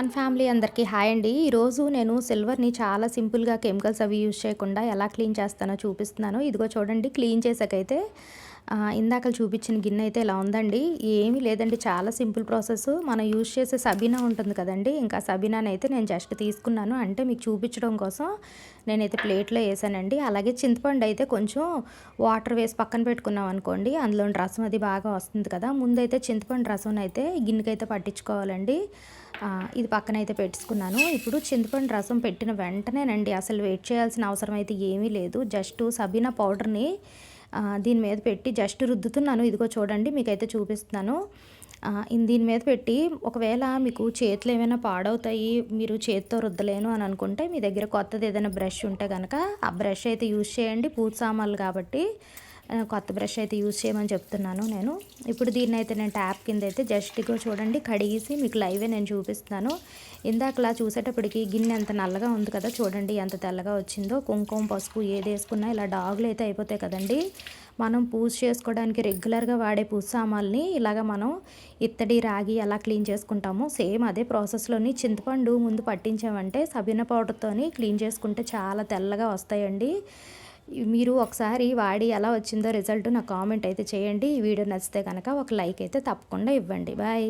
And family అందరికీ hi అండి. ఈరోజు నేను సిల్వర్ని చాలా సింపుల్గా కెమికల్స్ అవి యూజ్ చేయకుండా ఎలా క్లీన్ చేస్తానో చూపిస్తున్నాను. ఇదిగో చూడండి క్లీన్ చేసాకైతే ఇందాక చూపించిన గిన్నె అయితే ఇలా ఉందండి. ఏమీ లేదండి. చాలా సింపుల్ ప్రాసెస్. మనం యూజ్ చేసే సబీనా ఉంటుంది కదండి. ఇంకా సబీనాని అయితే నేను జస్ట్ తీసుకున్నాను. అంటే మీకు చూపించడం కోసం నేనైతే ప్లేట్లో వేసానండి. అలాగే చింతపండు అయితే కొంచెం వాటర్ వేసి పక్కన పెట్టుకున్నాం అనుకోండి అందులోని రసం అది బాగా వస్తుంది కదా. ముందైతే చింతపండు రసం అయితే గిన్నెకైతే పట్టించుకోవాలండి. ఇది పక్కన అయితే పెట్టుకున్నాను ఇప్పుడు చింతపండు రసం పెట్టిన వెంటనేనండి అసలు వెయిట్ చేయాల్సిన అవసరం అయితే ఏమీ లేదు. జస్ట్ సబీనా పౌడర్ని దీని మీద పెట్టి జస్ట్ రుద్దుతున్నాను. ఇదిగో చూడండి మీకైతే చూపిస్తున్నాను. దీని మీద పెట్టి ఒకవేళ మీకు చేతులు ఏమైనా పాడవుతాయి మీరు చేతితో రుద్దలేను అని అనుకుంటే మీ దగ్గర కొత్తది ఏదైనా బ్రష్ ఉంటే కనుక ఆ బ్రష్ అయితే యూజ్ చేయండి. పూజ సామాన్లు కాబట్టి కొత్త బ్రష్ అయితే యూజ్ చేయమని చెప్తున్నాను నేను. ఇప్పుడు దీన్ని అయితే నేను ట్యాప్ కింద అయితే జస్ట్ ఇగో చూడండి కడిగేసి మీకు లైవే నేను చూపిస్తున్నాను. ఇందాకలా చూసేటప్పటికి గిన్నె ఎంత నల్లగా ఉంది కదా చూడండి ఎంత తెల్లగా వచ్చిందో. కుంకుమ పసుపు ఏది వేసుకున్నా ఇలా డాగులు అయితే అయిపోతాయి కదండి. మనం పూజ చేసుకోవడానికి రెగ్యులర్గా వాడే పూజ సామాన్ని ఇలాగ మనం ఇత్తడి రాగి ఎలా క్లీన్ చేసుకుంటామో. సేమ్ అదే ప్రాసెస్లోని చింతపండు ముందు పట్టించామంటే సబీనా పౌడర్తోని క్లీన్ చేసుకుంటే చాలా తెల్లగా వస్తాయండి. మీరు ఒకసారి వాడి ఎలా వచ్చిందో రిజల్ట్ నాకు కామెంట్ అయితే చేయండి. ఈ వీడియో నచ్చితే కనుక ఒక లైక్ అయితే తప్పకుండా ఇవ్వండి. బాయ్.